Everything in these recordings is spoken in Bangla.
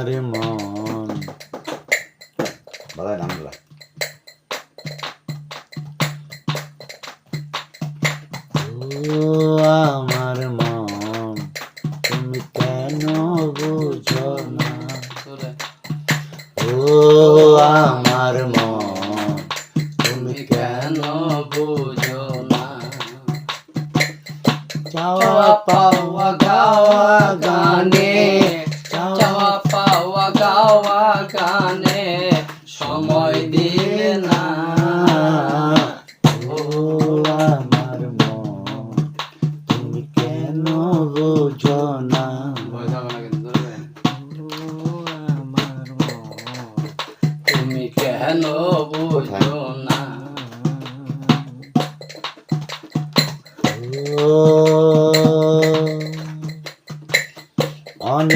আমার মন বাদায় নামলা ও আমার মন তুমি কেন মন তুমি কেন বুঝো না চাওয়া পাওয়া গাওয়া গানে গানে সময় দিলে না। তুমি কেন বুঝো না? ও আমার মন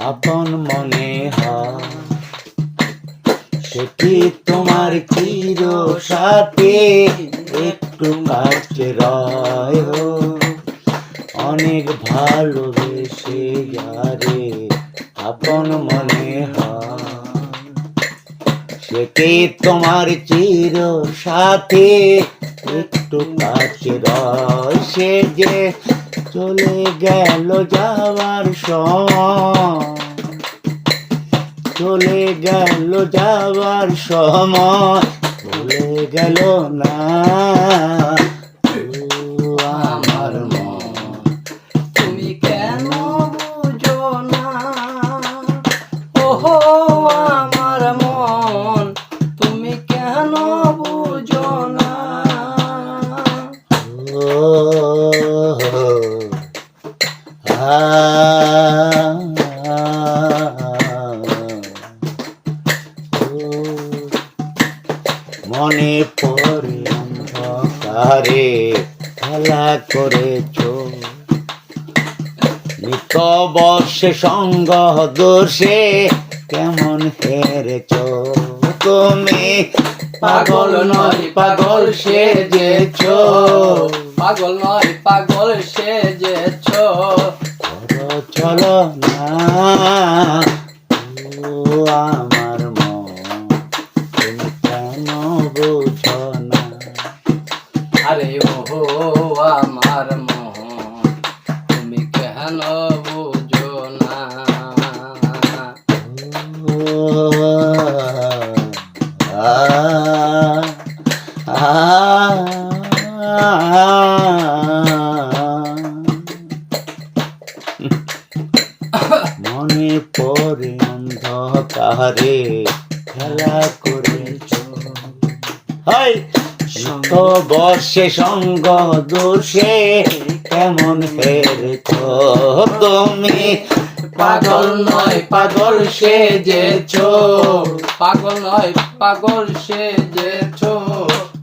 আপন মনে হয়। তোমার চির সাথে একটু কাছে রয়। অনেক ভালোবেসে যারে আপন মনে কি তোমার চির সাথে একটু কাছে রয়? সে যে চলে গেল যাওয়ার সময়। চলে গেল যাওয়ার সময়। চলে গেল না। মনে পড়ে অন্ধকারে খেলা করেছ। নিত বর্ষে সঙ্গ দোষে কেমন হেরেছ? তুমি পাগল নয়, পাগল সেজেছ। পাগল নয়, পাগল সেজেছ। চলো না ও আমার মন তুমি কেন বুঝো না? আরে ওহো আমার মন তুমি কেন বুঝো না? আ, আ, মনে পড়ে অন্ধকারে খেলা করেছ। হাই তো বর্ষে সঙ্গ দোষে কেমন হেরেছ তুমি পাগল নয় পাগল সেজেছ। পাগল নয় পাগল সেজেছ।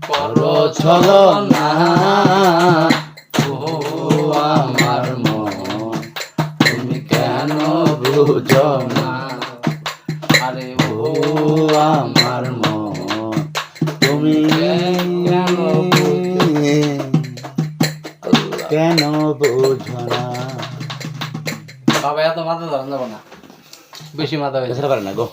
করো চলো না না ও আরে ও আমার মন তুমি কেন কেন বুঝো না? বাবা এত মাথা ধরান যাব না। বেশি মাথা হয়েছে পারে না গো।